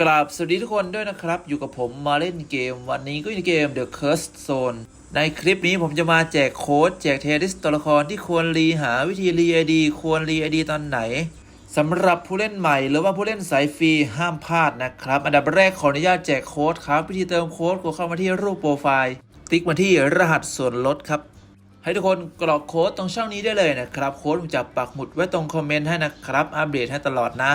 กราบสวัสดีทุกคนด้วยนะครับ อยู่กับผมมาเล่นเกม วันนี้ก็อยู่ในเกม The Cursed Zone ในคลิปนี้ผมจะมาแจกโค้ดแจกเทริสตัวละครที่ควรรีหาวิธีรีไอดีควรรีไอดีตอนไหนสำหรับผู้เล่นใหม่หรือว่าผู้เล่นสายฟรีห้ามพลาดนะครับ อันดับแรกขออนุญาตแจกโค้ดครับวิธีเติมโค้ดกดเข้ามาที่รูปโปรไฟล์ติ๊กมาที่รหัสส่วนลดครับ ให้ทุกคนกรอกโค้ดตรงช่องนี้ได้เลยนะครับ โค้ดผมจะปักหมุดไว้ตรงคอมเมนต์ให้นะครับ อัปเดตให้ตลอดนะ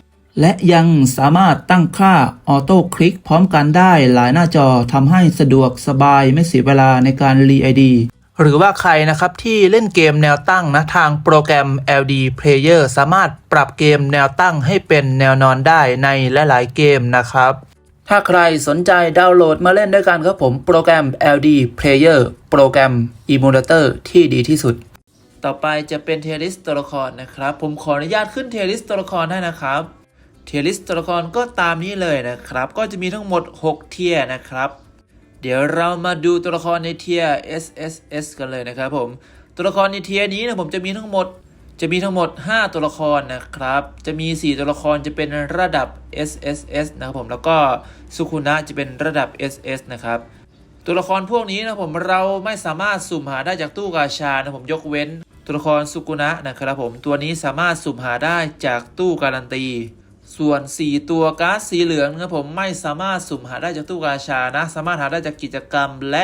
และยังสามารถตั้งค่าออโต้คลิกพร้อมกันได้หลายหน้าจอทำให้สะดวกสบายไม่เสียเวลาในการรีไอดีหรือว่าใครนะครับที่เล่นเกมแนวตั้งนะทางโปรแกรม LD Player สามารถปรับเกมแนวตั้งให้เป็นแนวนอนได้ในหลายๆเกมนะครับ ถ้าใครสนใจดาวน์โหลดมาเล่นด้วยกันครับผมโปรแกรม LD Player โปรแกรม Emulator ที่ดีที่สุด ต่อไปจะเป็นเทลิสตัวละครนะครับ ผมขออนุญาตขึ้นเทลิสตัวละครให้นะครับ ทียริสตัวละครก็ตามนี้เลยนะครับ ก็จะมีทั้งหมด 6 เทียร์นะครับ เดี๋ยวเรามาดูตัวละครในเทียร์ SSS กันเลยนะครับผม ตัวละครในเทียร์นี้นะผมจะมีทั้งหมด จะมีทั้งหมด 5 ตัวละครนะครับ จะมี 4 ตัวละครจะเป็นระดับ SSS นะครับผม แล้วก็สุคุนะจะเป็นระดับ SS นะครับ ตัวละครพวกนี้นะผมเราไม่สามารถสุ่มหาได้จากตู้กาชานะผมยกเว้น ตัวละครสุกุนะนะครับผม ตัวนี้สามารถสุ่มหาได้จากตู้การันตี ส่วน 4 ตัวก๊าซสีเหลืองนะครับผมไม่สามารถสุ่มหาได้จากตู้กาชานะ สามารถหาได้จากกิจกรรมและ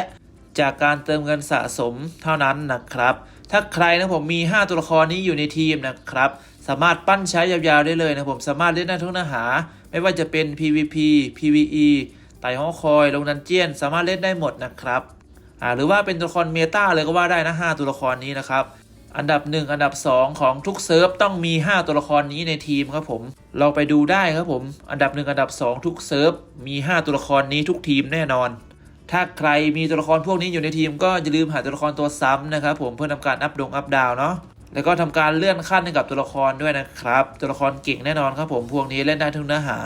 จากการเติมเงินสะสมเท่านั้นนะครับ ถ้าใครนะผมมี 5 ตัวละครนี้อยู่ในทีมนะครับ สามารถปั้นใช้ยาวๆได้เลยนะผมสามารถเล่นได้ทุกเนื้อหา ไม่ว่าจะเป็น PVP PVE ไต่ห้องคอย ลงดันเจียน สามารถเล่นได้หมดนะครับ หรือว่าเป็นตัวละครเมตาเลยก็ว่าได้นะ 5 ตัวละครนี้นะครับ อันดับ 1 อันดับ 2 ของทุกเซิร์ฟต้องมี 5 ตัวละครนี้ในทีมครับผมเราไปดูได้ครับผม อันดับ 1 อันดับ 2 ทุกเซิร์ฟมี 5 ตัวละครนี้ทุกทีมแน่นอน ถ้าใครมีตัวละครพวกนี้อยู่ในทีม ก็อย่าลืมหาตัวละครตัวซ้ำนะครับผมเพื่อทำการอัพดงอัพดาวเนาะแล้วก็ทำการเลื่อนขั้นให้กับตัวละครด้วยนะครับ ตัวละครเก่งแน่นอนครับผมพวกนี้เล่นได้ทุกเนื้อหา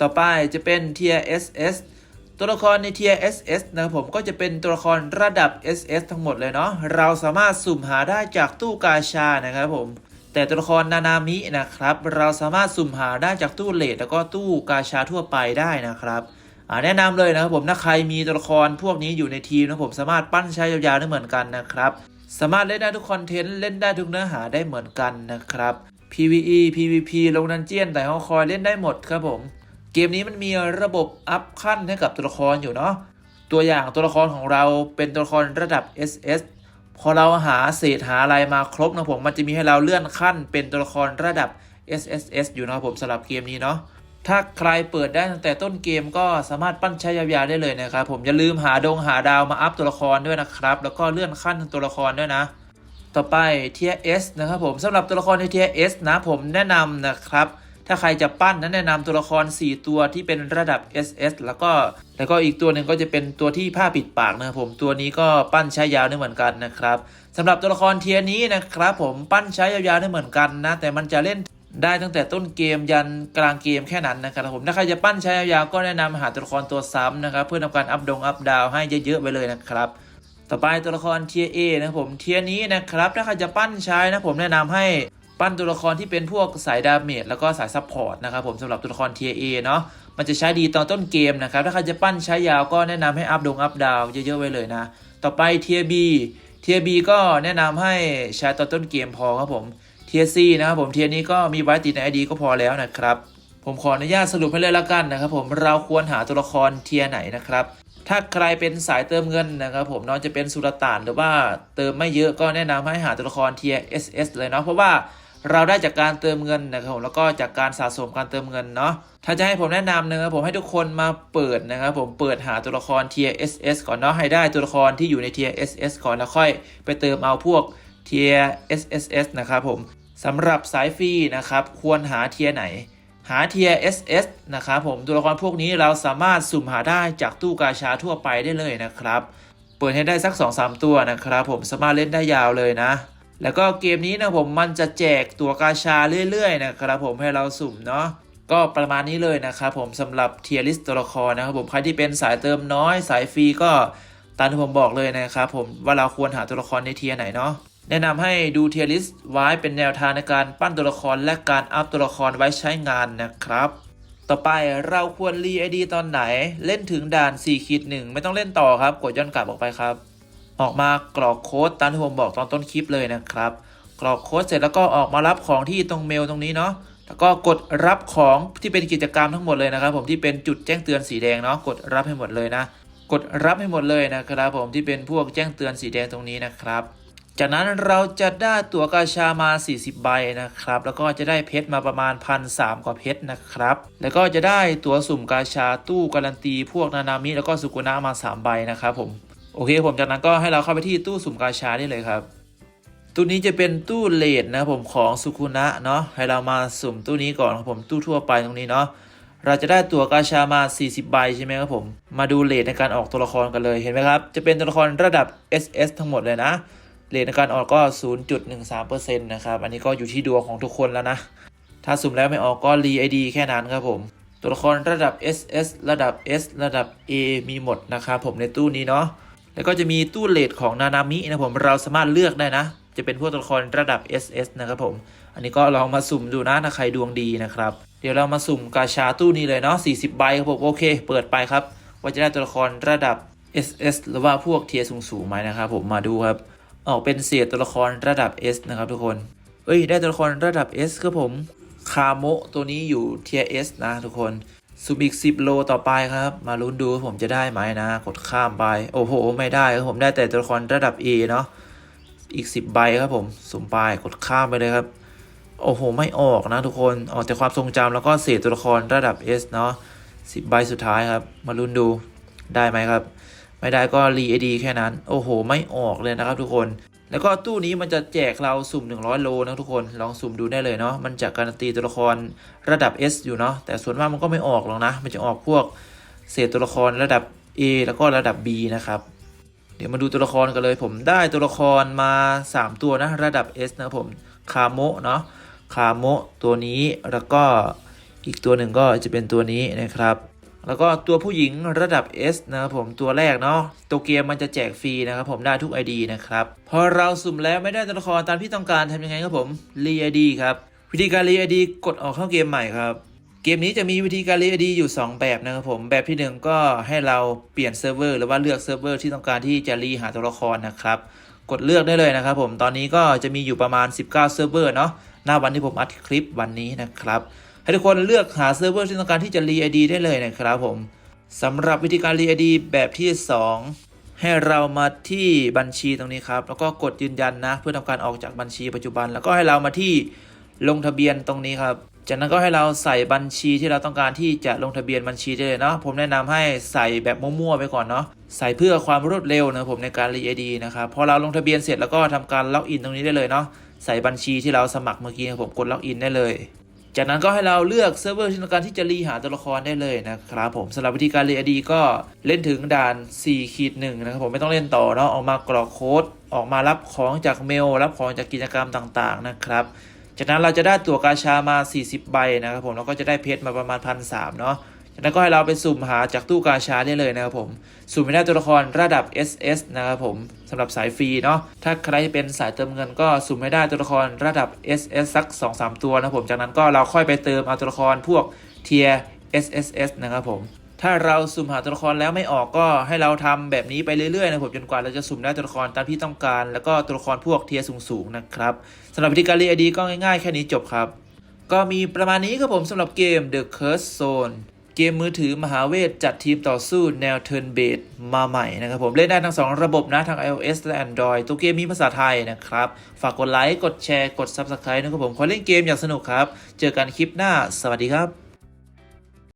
ต่อไปจะเป็น Tier SS ตัวละครใน Tier SS นะครับผมก็จะเป็นตัวละครระดับ SS ทั้งหมดเลยเนาะเราสามารถสุ่มหาได้จากตู้กาชานะครับผม แต่ตัวละครนานามินะครับ เราสามารถสุ่มหาได้จากตู้เลทแล้วก็ตู้กาชาทั่วไปได้นะครับแนะนำเลยนะครับผมถ้าใครมีตัวละครพวกนี้อยู่ในทีมนะผมสามารถปั้นใช้ยาวๆได้เหมือนกันนะครับ สามารถเล่นได้ทุกคอนเทนต์เล่นได้ทุกเนื้อหาได้เหมือนกันนะครับ PVE PVP ลงดันเจียนแต่ห้องคอยเล่นได้หมดครับผม เกมนี้มันมีระบบอัพขั้นให้กับตัวละครอยู่เนาะตัวอย่างตัวละครของเราเป็นตัวละครระดับ SS พอเราหาเศษหาอะไรมาครบนะผมมันจะมีให้เราเลื่อนขั้นเป็นตัวละครระดับ SSS อยู่นะครับผมสำหรับเกมนี้เนาะถ้าใครเปิดได้ตั้งแต่ต้นเกมก็สามารถปั้นใช้ยาวๆได้เลยนะครับผมอย่าลืมหาดงหาดาวมาอัพตัวละครด้วยนะครับ แล้วก็เลื่อนขั้นตัวละครด้วยนะ ต่อไป Tier S นะครับผมสำหรับตัวละครใน Tier S นะผมแนะนำนะครับ ถ้าใครจะปั้นนั้นแนะนำตัวละคร 4 ตัวที่เป็นระดับ SS แล้วก็แล้วก็อีกตัวหนึ่งก็จะเป็นตัวที่ผ้าปิดปากนะครับผมตัวนี้ก็ปั้นใช้ยาวได้เหมือนกันนะครับสำหรับตัวละครเทียนี้นะครับผมปั้นใช้ยาวๆได้เหมือนกันนะแต่มันจะเล่นได้ตั้งแต่ต้นเกมยันกลางเกมแค่นั้นนะครับผมถ้าใครจะปั้นใช้ยาวๆก็แนะนำหาตัวละครตัวซ้ำนะครับ เพื่อทำการอัพดงอัพดาวให้เยอะๆไปเลยนะครับ ต่อไปตัวละครเทียเอนะผมเทียนี้นะครับถ้าใครจะปั้นใช้นะผมแนะนำให้ ปั้นตัวละครที่เป็นพวกสายดาเมจแล้วก็สายซัพพอร์ตนะครับผมสำหรับตัวละครเทียเอเนาะมันจะใช้ดีตอนต้นเกมนะครับ ถ้าใครจะปั้นใช้ยาวก็แนะนำให้อัพดงอัพดาวเยอะๆไว้เลยนะ ต่อไปเทียบีเทียบีก็แนะนำให้ใช้ตอนต้นเกมพอครับผมเทียซีนะครับผมเทียนี้ก็มีไว้ติดในไอดีก็พอแล้วนะครับ ผมขออนุญาตสรุปให้เลยละกันนะครับผมเราควรหาตัวละครเทียไหนนะครับถ้าใครเป็นสายเติมเงินนะครับผมเนาะจะเป็นสุลต่านหรือว่าเติมไม่เยอะก็แนะนำให้หาตัวละครเทีย SS เลยเนาะเพราะว่า เราได้จากการเติมเงินนะครับผมแล้วก็จากการสะสมการเติมเงินเนาะถ้าจะให้ผมแนะนำนะครับผมให้ทุกคนมาเปิดนะครับผมเปิดหาตัวละครเทีย SS ก่อนเนาะให้ได้ตัวละครที่อยู่ในเทีย SS ก่อนแล้วค่อยไปเติมเอาพวกเทีย SSS นะครับผมสำหรับสายฟรีนะครับควรหาเทียไหน หาเทีย SS นะครับผมตัวละครพวกนี้เราสามารถสุ่มหาได้จากตู้กาชาทั่วไปได้เลยนะครับ เปิดให้ได้สัก 2-3 ตัวนะครับผมสามารถเล่นได้ยาวเลยนะ แล้วก็เกมนี้นะผมมันจะแจกตัวกาชาเรื่อยๆนะครับผมให้เราสุ่มเนาะก็ประมาณนี้เลยนะครับผมสำหรับเทียริสตัวละครนะครับผมใครที่เป็นสายเติมน้อยสายฟรีก็ตามที่ผมบอกเลยนะครับผมว่าเราควรหาตัวละครในเทียร์ไหนเนาะแนะนำให้ดูเทียริสไว้เป็นแนวทางในการปั้นตัวละครและการอัพตัวละครไว้ใช้งานนะครับ ต่อไปเราควรรีไอดีตอนไหนเล่นถึงด่าน4ขีดหนึ่งไม่ต้องเล่นต่อครับ กดย้อนกลับออกไปครับ ออกมากรอกโค้ดตามที่ผมบอกตอนต้นคลิปเลยนะครับ กรอกโค้ดเสร็จแล้วก็ออกมารับของที่ตรงเมลตรงนี้เนาะแล้วก็กดรับของที่เป็นกิจกรรมทั้งหมดเลยนะครับ ผมที่เป็นจุดแจ้งเตือนสีแดงเนาะกดรับให้หมดเลยนะ กดรับให้หมดเลยนะครับ ผมที่เป็นพวกแจ้งเตือนสีแดงตรงนี้นะครับจากนั้นเราจะได้ตั๋วกาชามา 40 ใบนะครับ แล้วก็จะได้เพชรมาประมาณพันสามกว่าเพชรนะครับ แล้วก็จะได้ตั๋วสุ่มกาชาตู้การันตี พวกนานามิแล้วก็สุกุนะมา 3 ใบนะครับผม อเคผมจากนั้นก็ให้เราเข้าไปที่ตู้สุ่มกาชาได้เลยครับ ตู้นี้จะเป็นตู้เลดนะผมของสุกุนะเนาะให้เรามาสุ่มตู้นี้ก่อนครับผมตู้ทั่วไปตรงนี้เนาะเราจะได้ตั๋วกาชามา 40 ใบใช่ไหมครับผม มาดูเลทในการออกตัวละครกันเลยเห็นไหมครับ จะเป็นตัวละครระดับ SS ทั้งหมดเลยนะเลทในการออกก็ 0.13%นะครับ อันนี้ก็อยู่ที่ดวงของทุกคนแล้วนะ ถ้าสุ่มแล้วไม่ออกก็รีไอดีแค่นั้นครับผม ตัวละครระดับ SS ระดับ S ระดับ A มีหมดนะครับผมในตู้นี้เนาะ แล้วก็จะมีตู้เลทของนานามินะผมเราสามารถเลือกได้นะ จะเป็นพวกตัวละครระดับ SS นะครับผม อันนี้ก็ลองมาสุ่มดูนะถ้าใครดวงดีนะครับ เดี๋ยวเรามาสุ่มกาชาตู้นี้เลยเนาะ40 ใบครับผมโอเค เปิดไปครับ ว่าจะได้ตัวละครระดับ SS หรือว่าพวกเทียร์สูงไหมนะครับผมมาดูครับ ออกเป็นเศษตัวละครระดับ S นะครับทุกคน เอ้ยได้ตัวละครระดับ S ครับผมคาโมตัวนี้อยู่เทีย S นะทุกคน ซูมิก10โลต่อไปครับ มาลุ้นดูว่าผมจะได้ไหมนะ กดข้ามไป โอ้โห ไม่ได้ครับผมได้แต่ตัวละครระดับ A เนาะอีก 10 ใบครับผมสุ่มไปกดข้ามไปเลยครับ โอ้โห ไม่ออกนะทุกคนออกแต่ความทรงจำแล้วก็เศษตัวละครระดับ S เนาะ10 ใบสุดท้ายครับ มาลุ้นดูได้ไหมครับ ไม่ได้ก็รีไอดีแค่นั้น โอ้โห ไม่ออกเลยนะครับทุกคน แล้วก็ตู้นี้มันจะแจกเราสุ่ม 100 โลนะทุกคนลองสุ่มดูได้เลยเนาะมันจะการันตีตัวละครระดับ S อยู่เนาะแต่ส่วนมากมันก็ไม่ออกหรอกนะ มันจะออกพวกเศษตัวละครระดับ A แล้วก็ระดับ B นะครับเดี๋ยวมาดูตัวละครกันเลย ผมได้ตัวละครมา 3 ตัวนะระดับ S นะผมคาโมะเนาะคาโมะตัวนี้แล้วก็อีกตัวหนึ่งก็จะเป็นตัวนี้นะครับ แล้วก็ตัวผู้หญิงระดับ S นะครับผมตัวแรกเนาะตัวเกมมันจะแจกฟรีนะครับผมได้ทุก ID นะครับ พอเราสุ่มแล้วไม่ได้ตัวละครตามที่ต้องการทำยังไงครับผมรีไอดีครับ วิธีการรีไอดีกดออกเข้าเกมใหม่ครับ เกมนี้จะมีวิธีการรีไอดีอยู่ 2 แบบนะครับผมแบบที่ 1 ก็ให้เราเปลี่ยนเซิร์ฟเวอร์หรือว่าเลือกเซิร์ฟเวอร์ที่ต้องการที่จะรีหาตัวละครนะครับกดเลือกได้เลยนะครับผมตอนนี้ก็จะมีอยู่ประมาณ 19 เซิร์ฟเวอร์เนาะหน้าวันที่ผมอัดคลิปวันนี้นะครับ ให้ทุกคนเลือกหาเซิร์ฟเวอร์ที่ต้องการที่จะรีไอดีได้เลยนะครับผมสำหรับวิธีการรีไอดีแบบที่ 2 ให้เรามาที่บัญชีตรงนี้ครับ แล้วก็กดยืนยันนะ เพื่อทำการออกจากบัญชีปัจจุบัน แล้วก็ให้เรามาที่ลงทะเบียนตรงนี้ครับ จากนั้นก็ให้เราใส่บัญชีที่เราต้องการที่จะลงทะเบียนบัญชีได้เลยเนาะผมแนะนำให้ใส่แบบมั่วๆไปก่อนเนาะใส่เพื่อความรวดเร็วนะผมในการรีไอดีนะครับพอเราลงทะเบียนเสร็จแล้วก็ทำการล็อกอินตรงนี้ได้เลยเนาะใส่บัญชีที่เราสมัครเมื่อกี้นะผมกดล็อกอินได้เลย จากนั้นก็ให้เราเลือกเซิร์ฟเวอร์ที่ต้องการที่จะรีหาตัวละครได้เลยนะครับผมสำหรับวิธีการรีไอดีก็เล่นถึงด่าน4ขีดหนึ่งนะครับผมไม่ต้องเล่นต่อเนาะออกมากรอกโค้ดออกมารับของจากเมล รับของจากกิจกรรมต่างๆนะครับ จากนั้นเราจะได้ตั๋วกาชามา 40 ใบนะครับผมแล้วก็จะได้เพชรมาประมาณพันสามเนาะ จากนั้นก็ให้เราไปสุ่มหาจากตู้กาชาได้เลยนะครับผม สุ่มไม่ได้ตัวละครระดับ SS นะครับผมสำหรับสายฟรีเนาะ ถ้าใครเป็นสายเติมเงินก็สุ่มไม่ได้ตัวละครระดับ SS สัก 2-3 ตัวนะครับผม จากนั้นก็เราค่อยไปเติมเอาตัวละครพวกเทีย SSS นะครับผม ถ้าเราสุ่มหาตัวละครแล้วไม่ออกก็ให้เราทำแบบนี้ไปเรื่อยๆนะครับผมจนกว่าเราจะสุ่มได้ตัวละครตามที่ต้องการ แล้วก็ตัวละครพวกเทียสูงๆนะครับสำหรับวิธีการเรีไอดีก็ง่ายๆแค่นี้จบครับ ก็มีประมาณนี้ครับผมสำหรับเกม The Curse Zone เกมมือถือมหาเวทจัดทีมต่อสู้แนวเทิร์นเบดมาใหม่นะครับผมเล่นได้ทั้ง 2 ระบบนะทั้ง iOS และ Android ตัวเกมมีภาษาไทยนะครับ ฝากกดไลค์ กดแชร์ กด Subscribe นะครับผมขอเล่นเกมอย่างสนุกครับ เจอกันคลิปหน้า สวัสดีครับ